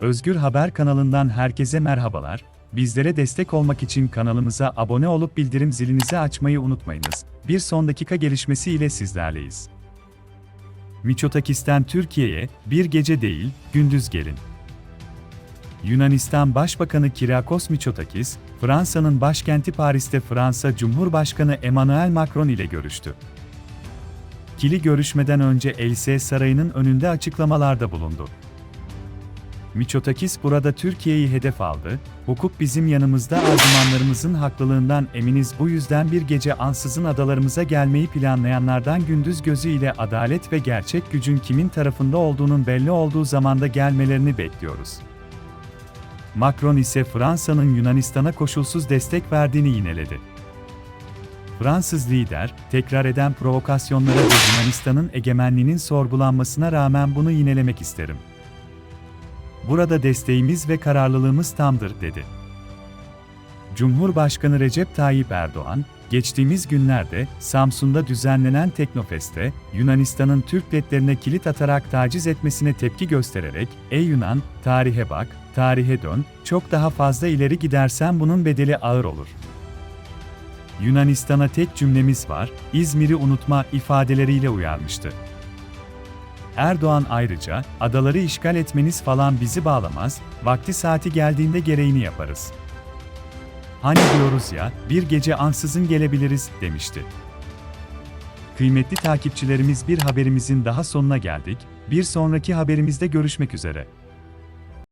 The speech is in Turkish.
Özgür Haber kanalından herkese merhabalar. Bizlere destek olmak için kanalımıza abone olup bildirim zilinizi açmayı unutmayınız. Bir son dakika gelişmesi ile sizlerleyiz. Miçotakis'ten Türkiye'ye bir gece değil, gündüz gelin. Yunanistan Başbakanı Kyriakos Mitsotakis, Fransa'nın başkenti Paris'te Fransa Cumhurbaşkanı Emmanuel Macron ile görüştü. Kili görüşmeden önce Elysee Sarayı'nın önünde açıklamalarda bulundu. Miçotakis burada Türkiye'yi hedef aldı, hukuk bizim yanımızda argümanlarımızın haklılığından eminiz bu yüzden bir gece ansızın adalarımıza gelmeyi planlayanlardan gündüz gözü ile adalet ve gerçek gücün kimin tarafında olduğunun belli olduğu zamanda gelmelerini bekliyoruz. Macron ise Fransa'nın Yunanistan'a koşulsuz destek verdiğini yineledi. Fransız lider, tekrar eden provokasyonlara ve Yunanistan'ın egemenliğinin sorgulanmasına rağmen bunu yinelemek isterim. Burada desteğimiz ve kararlılığımız tamdır, dedi. Cumhurbaşkanı Recep Tayyip Erdoğan, geçtiğimiz günlerde Samsun'da düzenlenen Teknofest'te Yunanistan'ın Türk ledlerine kilit atarak taciz etmesine tepki göstererek, "Ey Yunan, tarihe bak, tarihe dön, çok daha fazla ileri gidersen bunun bedeli ağır olur." Yunanistan'a tek cümlemiz var, İzmir'i unutma ifadeleriyle uyarmıştı. Erdoğan ayrıca, adaları işgal etmeniz falan bizi bağlamaz, vakti saati geldiğinde gereğini yaparız. Hani diyoruz ya, bir gece ansızın gelebiliriz, demişti. Kıymetli takipçilerimiz bir haberimizin daha sonuna geldik, bir sonraki haberimizde görüşmek üzere.